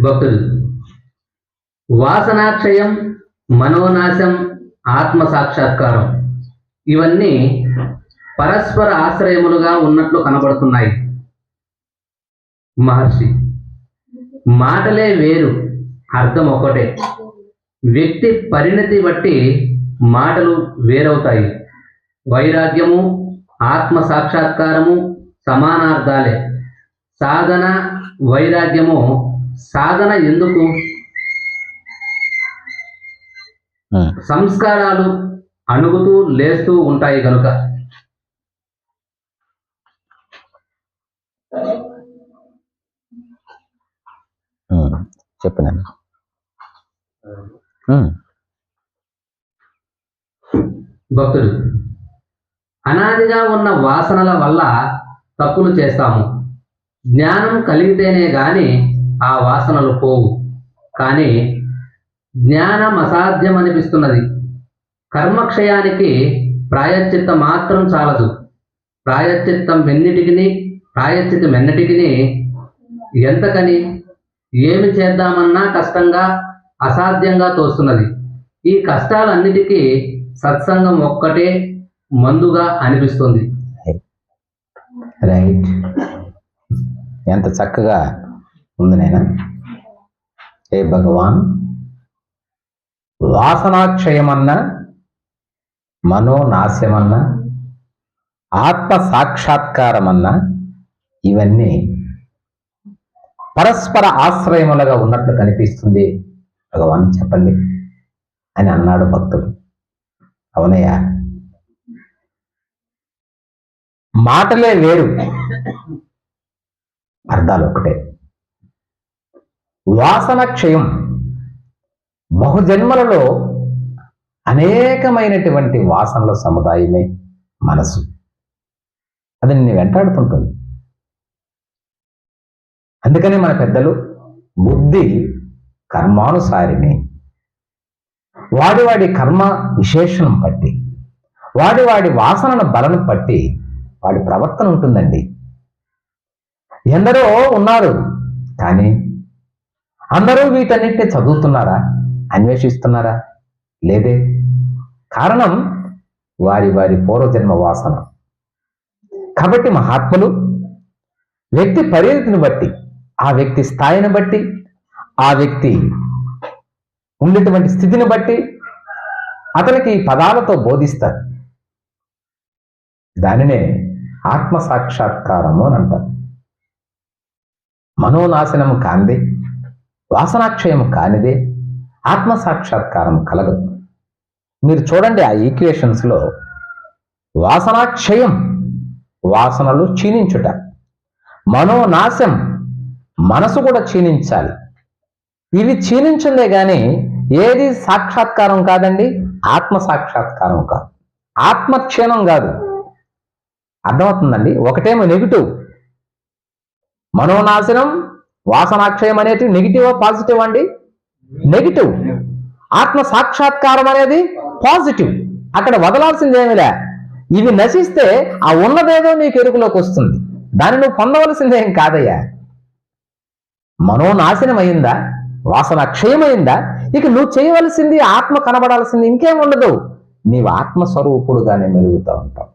భక్తులు. వాసనాక్షయం మనోనాశం ఆత్మ సాక్షాత్కారం ఇవన్నీ పరస్పర ఆశ్రయములుగా ఉన్నట్లు కనబడుతున్నాయి. మహర్షి మాటలే వేరు అర్థం ఒకటే వ్యక్తి పరిణతి బట్టి మాటలు వేరవుతాయి. వైరాగ్యము ఆత్మ సాక్షాత్కారము సమానార్థాలే. సాధన వైరాగ్యము సాధన ఎందుకు? సంస్కారాలు అణుగుతూ లేస్తూ ఉంటాయి కనుక చెప్పనండి భక్తుడు అనాదిగా ఉన్న వాసనల వల్ల తప్పులు చేస్తాము. జ్ఞానం కలిగితేనే గాని ఆ వాసనలు పోవు. కానీ జ్ఞానం అసాధ్యం అనిపిస్తున్నది కర్మక్షయానికి ప్రాయశ్చిత్తం మాత్రం చాలదు. ప్రాయశ్చిత్తం వెన్నిటికిని ప్రాయశ్చిత్తం ఎన్నటికిని ఎంతకని ఏమి చేద్దామన్నా కష్టంగా అసాధ్యంగా తోస్తున్నది. ఈ కష్టాలన్నిటికీ సత్సంగం ఒక్కటే మందుగా అనిపిస్తుంది. రైట్. ఎంత చక్కగా ఉంది నాయన. ఏ భగవాన్? వాసనాక్షయమన్నా మనోనాశమన్నా ఆత్మ సాక్షాత్కారమన్నా ఇవన్నీ పరస్పర ఆశ్రయములుగా ఉన్నట్లు కనిపిస్తుంది. భగవాన్ చెప్పండి అని అన్నాడు భక్తుడు. అవునయ్యా. మాటలే వేరు. అర్థాలు ఒకటే. వాసన క్షయం. బహుజన్మలలో అనేకమైనటువంటి వాసనల సముదాయమే మనసు. అది నిన్ను వెంటాడుతుంటుంది. అందుకనే మన పెద్దలు బుద్ధి కర్మానుసారిని వాడి వాడి కర్మ విశేషణం బట్టి వాడి వాడి వాసనను బలను బట్టి వాడి ప్రవర్తన ఉంటుందండి. ఎందరో ఉన్నారు కానీ అందరూ వీటన్నిటిని చదువుతున్నారా? అన్వేషిస్తున్నారా? లేదే. కారణం వారి వారి పూర్వజన్మ వాసన. కాబట్టి మహాత్ములు వ్యక్తి పరిణతిని బట్టి ఆ వ్యక్తి స్థాయిని బట్టి ఆ వ్యక్తి ఉండేటువంటి స్థితిని బట్టి అతనికి ఈ పదాలతో బోధిస్తారు. దానినే ఆత్మ సాక్షాత్కారము అని అంటారు. మనోనాశనము కానిదే వాసనాక్షయం కానిదే ఆత్మ సాక్షాత్కారం కలగదు మీరు చూడండి ఆ ఈక్వేషన్స్లో వాసనాక్షయం వాసనలు క్షీణించుట మనోనాశం మనసు కూడా క్షీణించాలి. ఇవి క్షీణించిందే కానీ ఏది సాక్షాత్కారం కాదండి? ఆత్మ సాక్షాత్కారం కాదు. ఆత్మక్షీణం కాదు. అర్థమవుతుందండి? ఒకటేమో నెగిటివ్. మనోనాశనం వాసనాక్షయం అనేది నెగిటివ్ పాజిటివ్ అండి? నెగిటివ్ ఆత్మ సాక్షాత్కారం అనేది పాజిటివ్ అక్కడ వదలాల్సింది ఏమిలే? ఇవి నశిస్తే ఆ ఉన్నదేదో నీకు ఎరుకులోకి వస్తుంది. దాన్ని నువ్వు పొందవలసిందేం కాదయ్యా? మనోనాశనం అయిందా వాసన క్షయమైందా ఇక నువ్వు చేయవలసింది ఆత్మ కనబడాల్సింది ఇంకేం ఉండదు. నీవు ఆత్మస్వరూపుడుగానే మెలుగుతూ ఉంటావు.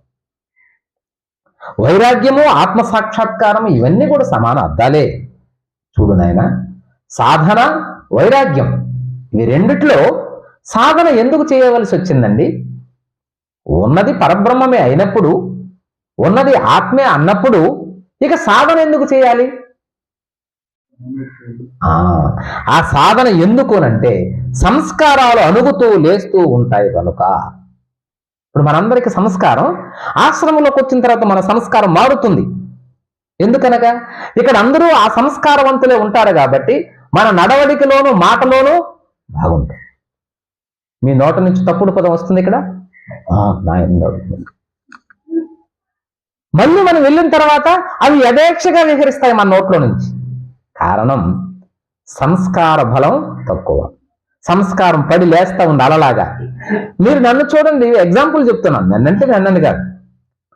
వైరాగ్యము ఆత్మ సాక్షాత్కారం ఇవన్నీ కూడా సమాన అద్దాలే. చూడు నాయన. సాధన వైరాగ్యం ఇవి రెండిట్లో సాధన ఎందుకు చేయవలసి వచ్చిందండి? ఉన్నది పరబ్రహ్మమే అయినప్పుడు ఉన్నది ఆత్మే అన్నప్పుడు ఇక సాధన ఎందుకు చేయాలి? ఆ ఆ సాధన ఎందుకు అంటే సంస్కారాలు అణుగుతూ లేస్తూ ఉంటాయి కనుక. ఇప్పుడు మనందరికీ సంస్కారం ఆశ్రమంలోకి వచ్చిన తర్వాత మన సంస్కారం మారుతుంది. ఎందుకనగా ఇక్కడ అందరూ ఆ సంస్కారవంతులే ఉంటారు కాబట్టి మన నడవడికలోను మాటలోను బాగుంటుంది మీ నోట నుంచి తప్పుడు పదం వస్తుంది ఇక్కడ? ఆ, మళ్ళీ మనం వెళ్ళిన తర్వాత అవి యథేక్షగా విహరిస్తాయి మన నోట్లో నుంచి. కారణం సంస్కార బలం తక్కువ. సంస్కారం పడి లేస్తా ఉంది అలలాగా. మీరు నన్ను చూడండి ఎగ్జాంపుల్ చెప్తున్నాను. నన్నంటే నన్నని కాదు.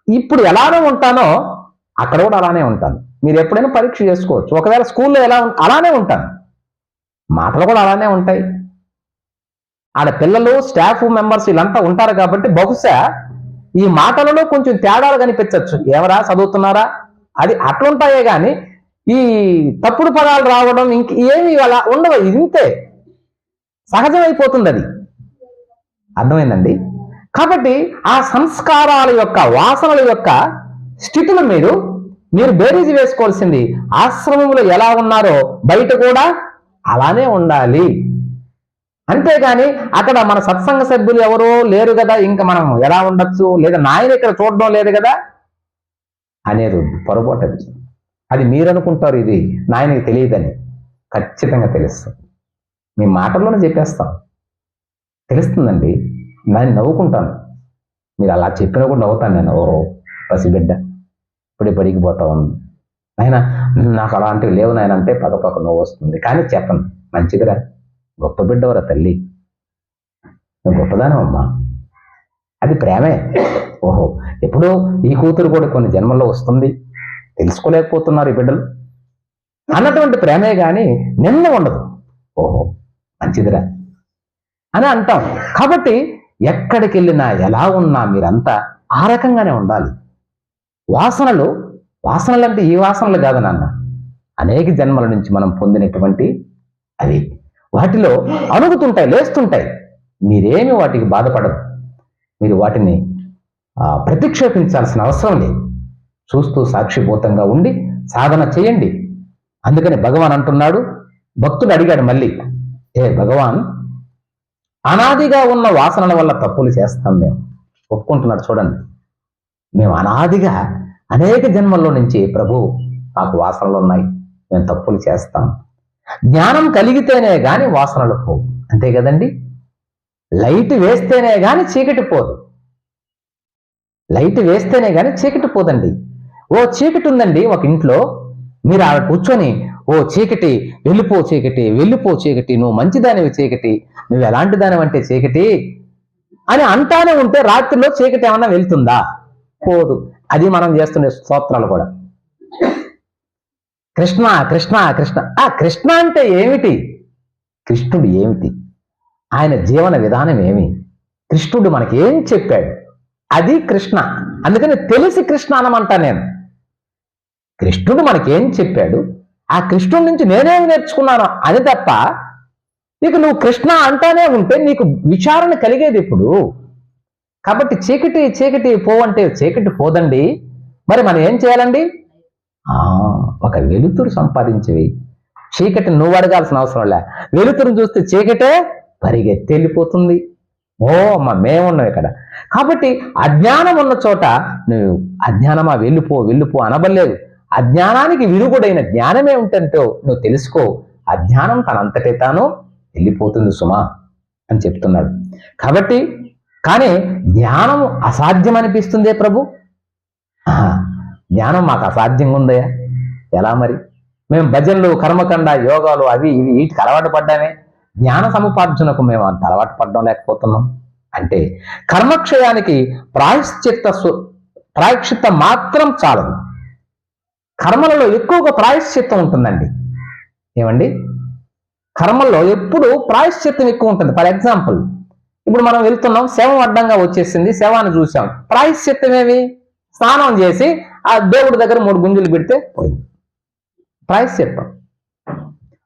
ఇప్పుడు ఎలానో ఉంటానో అక్కడ కూడా అలానే ఉంటాను. మీరు ఎప్పుడైనా పరీక్ష చేసుకోవచ్చు. ఒకవేళ స్కూల్లో ఎలా అలానే ఉంటాను. మాటలు కూడా అలానే ఉంటాయి. ఆడ పిల్లలు స్టాఫ్ మెంబర్స్ వీళ్ళంతా ఉంటారు కాబట్టి బహుశా ఈ మాటలలో కొంచెం తేడాలు కనిపించవచ్చు ఏమరా చదువుతున్నారా? అది అట్లుంటాయే కానీ ఈ తప్పుడు పదాలు రావడం ఇంక ఏమి అలా ఉండవు. ఇది ఇంతే. సహజమైపోతుంది అది అర్థమైందండి? కాబట్టి ఆ సంస్కారాల యొక్క వాసనల యొక్క స్థితులు మీరు మీరు బేరీజు వేసుకోవాల్సింది ఆశ్రమంలో ఎలా ఉన్నారో బయట కూడా అలానే ఉండాలి. అంతేగాని అక్కడ మన సత్సంగ సభ్యులు ఎవరో లేరు కదా ఇంకా మనం ఎలా ఉండొచ్చు? లేదా నాయన ఇక్కడ చూడడం లేదు కదా? అనేది పొరపాటు అది అది మీరు అనుకుంటారు ఇది నాయనకి తెలియదని. ఖచ్చితంగా తెలుస్తుంది. మీ మాటల్లోనే చెప్పేస్తాం. తెలుస్తుందండి. నేను నవ్వుకుంటాను. మీరు అలా చెప్పినా కూడా నవ్వుతాను నేను. ఓహో పసిబిడ్డ. ఇప్పుడే బడికి పోతా ఉంది. ఆయన నాకు అలాంటివి లేవు నాయన అంటే నో వస్తుంది. కానీ చెప్పను. మంచిదిరా. గొప్ప బిడ్డవరా తల్లి. నువ్వు గొప్పదానమ్మా అది ప్రేమే. ఓహో ఎప్పుడో ఈ కూతురు కూడా కొన్ని జన్మల్లో వస్తుంది. తెలుసుకోలేకపోతున్నారు ఈ బిడ్డలు. అన్నటువంటి ప్రేమే కానీ నిన్న ఉండదు. ఓహో మంచిదిరా. అని అంటాం. కాబట్టి ఎక్కడికి వెళ్ళినా ఎలా ఉన్నా మీరంతా ఆ రకంగానే ఉండాలి. వాసనలు వాసనలు అంటే ఈ వాసనలు కాదు నాన్న. అనేక జన్మల నుంచి మనం పొందినటువంటి అవి. వాటిలో అణుగుతుంటాయి లేస్తుంటాయి. మీరేమి వాటికి బాధపడదు మీరు వాటిని ఆ, ప్రతిక్షేపించాల్సిన అవసరం లేదు. చూస్తూ సాక్షిభూతంగా ఉండి సాధన చేయండి. అందుకని భగవాన్ అంటున్నాడు భక్తుడు అడిగాడు మళ్ళీ ఏ భగవాన్ అనాదిగా ఉన్న వాసనల వల్ల తప్పులు చేస్తాం మేము. ఒప్పుకుంటున్నాడు చూడండి. మేము అనాదిగా అనేక జన్మల్లో నుంచి ప్రభు మాకు వాసనలు ఉన్నాయి. మేము తప్పులు చేస్తాం. జ్ఞానం కలిగితేనే గాని వాసనలు పోవు. అంతే కదండి? లైట్ వేస్తేనే గాని చీకటి పోదు. లైట్ వేస్తేనే గాని చీకటి పోదండి. ఓ చీకటి ఉందండి ఒక ఇంట్లో. మీరు ఆడ కూర్చొని ఓ చీకటి వెళ్ళిపో చీకటి వెళ్ళిపో చీకటి నువ్వు మంచిదానివి చీకటి నువ్వు ఎలాంటి దానివంటే చీకటి అని అంటానే ఉంటే రాత్రిలో చీకటి ఏమన్నా వెళ్తుందా? పోదు. అది మనం చేస్తున్న స్తోత్రాలు కూడా. కృష్ణ కృష్ణ కృష్ణ. ఆ కృష్ణ అంటే ఏమిటి? కృష్ణుడు ఏమిటి? ఆయన జీవన విధానం ఏమి? కృష్ణుడు మనకి ఏం చెప్పాడు? అది కృష్ణ. అందుకని తెలిసి కృష్ణ అనమంటా నేను. కృష్ణుడు మనకేం చెప్పాడు? ఆ కృష్ణుడి నుంచి నేనేమి నేర్చుకున్నాను అని తప్ప ఇక నువ్వు కృష్ణ అంటానే ఉంటే నీకు విచారణ కలిగేది ఇప్పుడు కాబట్టి చీకటి చీకటి పోవంటే చీకటి పోదండి. మరి మనం ఏం చేయాలండి? ఒక వెలుతురు సంపాదించేవి. చీకటి నువ్వు అడగాల్సిన అవసరం లే. వెలుతురుని చూస్తే చీకటే పరిగెత్తి వెళ్ళిపోతుంది ఓ అమ్మ మేమున్నాం ఇక్కడ. కాబట్టి అజ్ఞానం ఉన్న చోట నువ్వు అజ్ఞానమా వెళ్ళిపో వెళ్ళిపో అనబడలేదు. అజ్ఞానానికి విరుగుడైన జ్ఞానమే ఉంటంటో నువ్వు తెలుసుకో. అజ్ఞానం తనంతటే తాను వెళ్ళిపోతుంది సుమా అని చెప్తున్నాడు. కాబట్టి కానీ జ్ఞానం అసాధ్యం అనిపిస్తుందే ప్రభు? ఆహా, జ్ఞానం మాకు అసాధ్యంగా ఉందయ్యా. ఎలా మరి? మేము భజనలు కర్మకండ యోగాలు అవి ఇవి వీటికి అలవాటు పడ్డామే. జ్ఞాన సముపార్జనకు మేము అంత అలవాటు పడడం లేకపోతున్నాం. అంటే కర్మక్షయానికి ప్రాయశ్చిత్త సు- ప్రాయశ్చిత్తం మాత్రం చాలదు. కర్మలలో ఎక్కువగా ప్రాయశ్చిత్తం ఉంటుందండి. ఏమండి? కర్మల్లో ఎప్పుడు ప్రాయశ్చిత్తం ఎక్కువ ఉంటుంది. ఫర్ ఎగ్జాంపుల్ ఇప్పుడు మనం వెళ్తున్నాం శవం అడ్డంగా వచ్చేసింది శవాన్ని చూసాం ప్రాయశ్చిత్తం ఏమి స్నానం చేసి ఆ దేవుడి దగ్గర మూడు గుంజులు పెడితే పోయింది. ప్రాయశ్చిత్తం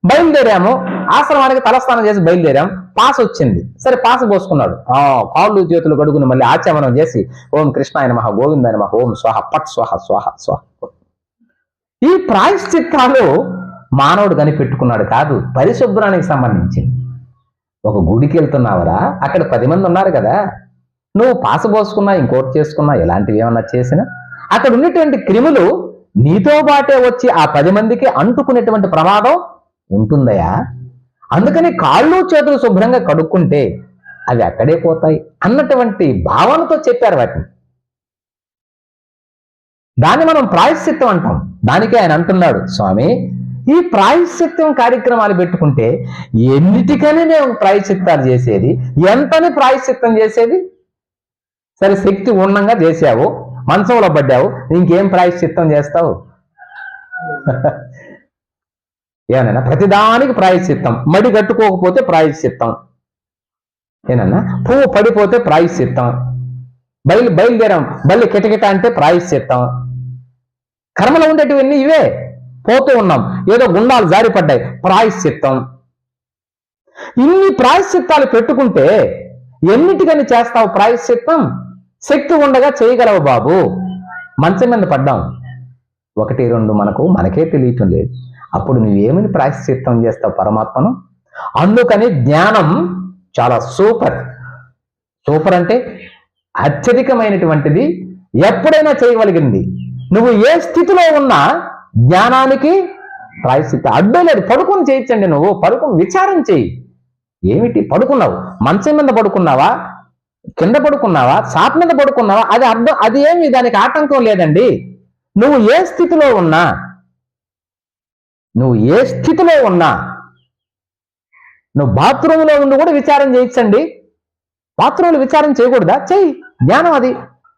బయలుదేరాము ఆశ్రమానికి తలస్నానం చేసి బయలుదేరాం. పాస్ వచ్చింది. సరే పాస్ పోసుకున్నాడు. ఆ కాళ్ళు చేతులు కడుగుని మళ్ళీ ఆచమనం చేసి ఓం కృష్ణ ఆయన మహా గోవిందాయన మహా ఓం స్వాహ పట్ స్వాహ స్వాహ స్వాహ. ఈ ప్రాయశ్చిత్తాలు మానవుడు కనిపెట్టుకున్నాడు కాదు పరిశుభ్రానికి సంబంధించింది. ఒక గుడికి వెళ్తున్నావరా? అక్కడ పది మంది ఉన్నారు కదా. నువ్వు పాస పోసుకున్నా ఇంకోటి చేసుకున్నా ఇలాంటివి ఏమన్నా చేసినా? అక్కడ ఉన్నటువంటి క్రిములు నీతో బాటే వచ్చి ఆ పది మందికి అంటుకునేటువంటి ప్రమాదం ఉంటుందయా అందుకని కాళ్ళు చేతులు శుభ్రంగా కడుక్కుంటే అవి అక్కడే పోతాయి అన్నటువంటి భావనతో చెప్పారు వాటిని. దాన్ని మనం ప్రాయశ్చిత్తం అంటాం. దానికే ఆయన అంటున్నాడు స్వామి ఈ ప్రాయశ్చిత్తం కార్యక్రమాలు పెట్టుకుంటే ఎన్నిటికని మేము ప్రాయశ్చిత్తాలు చేసేది? ఎంతని ప్రాయశ్చిత్తం చేసేది? సరే శక్తి ఉండంగా చేసావు మంచంలో పడ్డావు ఇంకేం ప్రాయశ్చిత్తం చేస్తావు? ఏమన్నా ప్రతిదానికి ప్రాయశ్చిత్తం. మడి కట్టుకోకపోతే ప్రాయశ్చిత్తం. ఏనన్నా పువ్వు పడిపోతే ప్రాయశ్చిత్తం. బయలు బయలుదేరాం. బల్లి కిటకిట అంటే ప్రాయశ్చిత్తం. కర్మలో ఉండేటివన్నీ ఇవే. పోతూ ఉన్నాం. ఏదో గుండాలు జారిపడ్డాయి ప్రాయశ్చిత్తం. ఇన్ని ప్రాయశ్చిత్తాలు పెట్టుకుంటే ఎన్నిటికని చేస్తావు ప్రాయశ్చిత్తం? శక్తి ఉండగా చేయగలవు బాబు. మంచం మీద పడ్డాం. ఒకటి రెండు మనకు మనకే తెలియటం లేదు. అప్పుడు నువ్వేమని ప్రాయశ్చిత్తం చేస్తావు పరమాత్మను? అందుకని జ్ఞానం చాలా సూపర్. సూపర్ అంటే అత్యధికమైనటువంటిది ఎప్పుడైనా చేయగలిగింది. నువ్వు ఏ స్థితిలో ఉన్నా జ్ఞానానికి ప్రాయశ్చిత్త అడ్డు లేదు పడుకొని చేయించండి నువ్వు పడుకుని విచారం చేయి. ఏమిటి? పడుకున్నావు. మంచం మీద పడుకున్నావా? కింద పడుకున్నావా? చాప్ మీద పడుకున్నావా? అది అర్థం అది ఏమి? దానికి ఆటంకం లేదండి. నువ్వు ఏ స్థితిలో ఉన్నా నువ్వు ఏ స్థితిలో ఉన్నా నువ్వు బాత్రూంలో ఉండి కూడా విచారం చేయించండి. బాత్రూంలో విచారం చేయకూడదా? చెయ్యి. జ్ఞానం అది.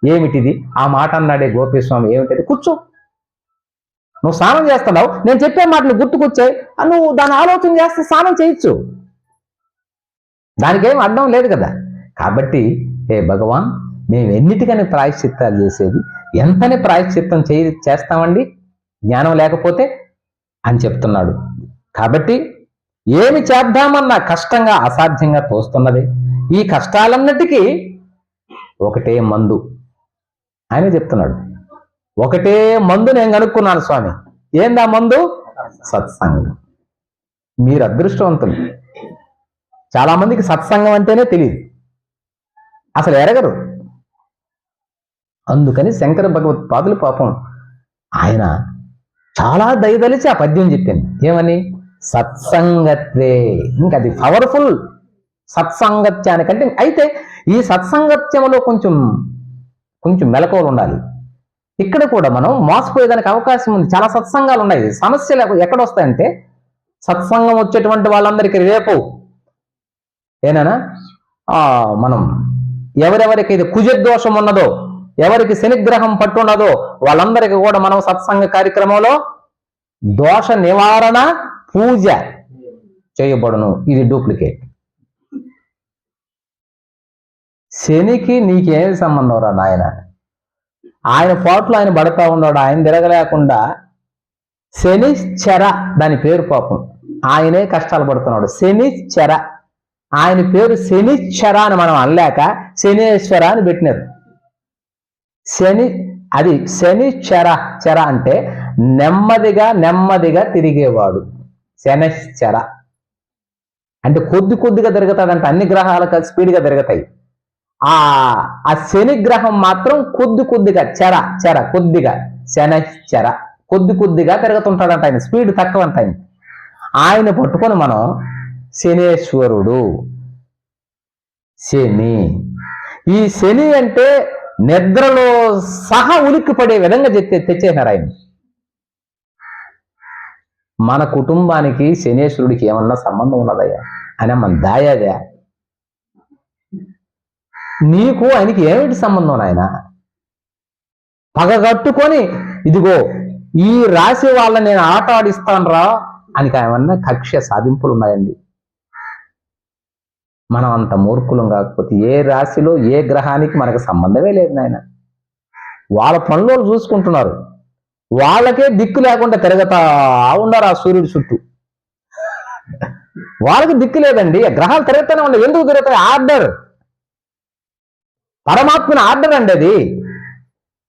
ఏమిటిది? ఆ మాట అన్నాడే గోపీస్వామి. ఏమిటది? కూర్చో. నువ్వు స్నానం చేస్తున్నావు నేను చెప్పే మాటలు గుర్తుకొచ్చాయి నువ్వు దాని ఆలోచన చేస్తే స్నానం చేయొచ్చు. దానికేం అడ్డం లేదు కదా. కాబట్టి ఏ భగవాన్ మేము ఎన్నిటికని ప్రాయశ్చిత్తాలు చేసేది ఎంతని ప్రాయశ్చిత్తం చే చేస్తామండి? జ్ఞానం లేకపోతే? అని చెప్తున్నాడు. కాబట్టి ఏమి చేద్దామన్నా కష్టంగా అసాధ్యంగా తోస్తున్నది. ఈ కష్టాలన్నిటికీ ఒకటే మందు. ఆయన చెప్తున్నాడు. ఒకటే మందు నేను కనుక్కున్నాను స్వామి. ఏందా మందు? సత్సంగం. మీరు అదృష్టవంతులు. చాలా మందికి సత్సంగం అంటేనే తెలియదు. అసలు ఎరగరు. అందుకని శంకర భగవత్పాదులు పాపం ఆయన చాలా దయదలిచి ఆ పద్యం చెప్పింది. ఏమని? సత్సంగత్వే. ఇంకా అది పవర్ఫుల్ సత్సంగత్యానికంటే అయితే ఈ సత్సంగత్యంలో కొంచెం కొంచెం మెలకువలు ఉండాలి. ఇక్కడ కూడా మనం మోసపోయేదానికి అవకాశం ఉంది. చాలా సత్సంగాలు ఉన్నాయి. సమస్యలు ఎక్కడ- వస్తాయంటే సత్సంగం వచ్చేటువంటి వాళ్ళందరికీ రేపు ఏనా ఆ మనం ఎవరెవరికి ఇది కుజదోషం ఉన్నదో ఎవరికి శనిగ్రహం పట్టున్నదో వాళ్ళందరికీ కూడా మనం సత్సంగ కార్యక్రమంలో దోష నివారణ పూజ చేయబడును. ఇది డూప్లికేట్. శనికి నీకేం సంబంధం రా నాయన? ఆయన పాటలు ఆయన పడతా ఉన్నాడు ఆయన తిరగలేకుండా శని దాని పేరు పాపం. ఆయనే కష్టాలు పడుతున్నాడు. శని ఆయన పేరు శనిశ్చర అని మనం అనలేక శనేశ్వర అని పెట్టినారు. శని అది శని చర చర అంటే నెమ్మదిగా నెమ్మదిగా తిరిగేవాడు. శనిశ్చర. అంటే కొద్ది కొద్దిగా తిరుగుతాడంటే అన్ని గ్రహాలకు స్పీడ్గా తిరుగుతాయి. ఆ ఆ శని గ్రహం మాత్రం కొద్ది కొద్దిగా చెర చెర కొద్దిగా శనిశ్చర కొద్ది కొద్దిగా తిరుగుతుంటాడంట ఆయన స్పీడ్ తక్కువ అంట ఆయన. ఆయన పట్టుకొని మనం శనేశ్వరుడు శని. ఈ శని అంటే నిద్రలో సహా ఉలిక్కి పడే విధంగా చెప్తే తెచ్చేసారు ఆయన. మన కుటుంబానికి శనేశ్వరుడికి ఏమన్నా సంబంధం ఉన్నదయ్యా? అని మన దాయాదా నీకు ఆయనకి ఏమిటి సంబంధం నాయన? పగగట్టుకొని ఇదిగో ఈ రాశి వాళ్ళ నేను ఆట ఆడిస్తాను రా అని ఏమన్నా కక్ష సాధింపులు ఉన్నాయండి మనం అంత మూర్ఖులం కాకపోతే ఏ రాశిలో ఏ గ్రహానికి మనకు సంబంధమే లేదు నాయన. వాళ్ళ పనులు చూసుకుంటున్నారు. వాళ్ళకే దిక్కు లేకుండా తిరగతా ఉన్నారు ఆ సూర్యుడి చుట్టూ. వాళ్ళకి దిక్కు లేదండి. ఆ గ్రహాలు తిరుగుతూనే ఉన్నాయి. ఎందుకు తిరుగుతాయి? ఆర్డర్. పరమాత్మని ఆర్డర్ అండి అది.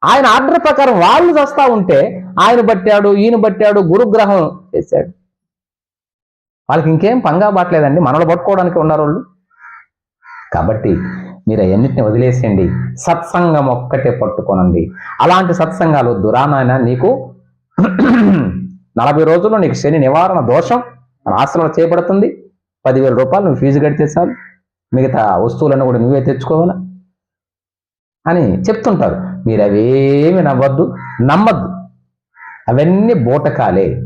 ఆయన ఆర్డర్ ప్రకారం వాళ్ళు వస్తా ఉంటే ఆయన బట్టాడు ఈయన బట్టాడు గురుగ్రహం చేశాడు వాళ్ళకి ఇంకేం పంగా పట్టలేదండి మనలో పట్టుకోవడానికి ఉన్నారు వాళ్ళు కాబట్టి మీరు అవన్నిటిని వదిలేసేయండి సత్సంగం ఒక్కటే పట్టుకోనండి. అలాంటి సత్సంగాలు దురానాయన నీకు నలభై రోజుల్లో నీకు శని నివారణ దోషం మన చేపడుతుంది. చేయబడుతుంది పదివేల రూపాయలు నువ్వు ఫీజు కడితే చాలు. మిగతా వస్తువులను కూడా నువ్వే తెచ్చుకోవాలా? అని చెప్తుంటారు. మీరు అవేమి నవ్వద్దు నమ్మద్దు. అవన్నీ బూటకాలే.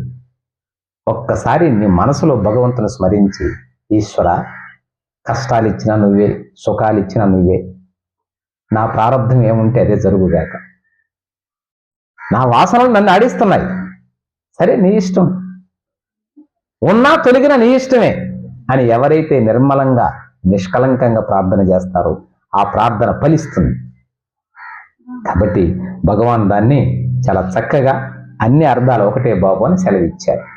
ఒక్కసారి నీ మనసులో భగవంతుని స్మరించి ఈశ్వర కష్టాలు ఇచ్చినా నువ్వే సుఖాలు ఇచ్చినా నువ్వే. నా ప్రారంధం ఏముంటే అదే జరుగుగాక నా వాసనలు నన్ను ఆడిస్తున్నాయి. సరే నీ ఇష్టం. ఉన్నా తొలగిన నీ ఇష్టమే అని ఎవరైతే నిర్మలంగా నిష్కలంకంగా ప్రార్థన చేస్తారో ఆ ప్రార్థన ఫలిస్తుంది. కాబట్టి భగవాన్ దాన్ని చాలా చక్కగా అన్ని అర్థాలు ఒకటే బాబు అని సెలవిచ్చారు.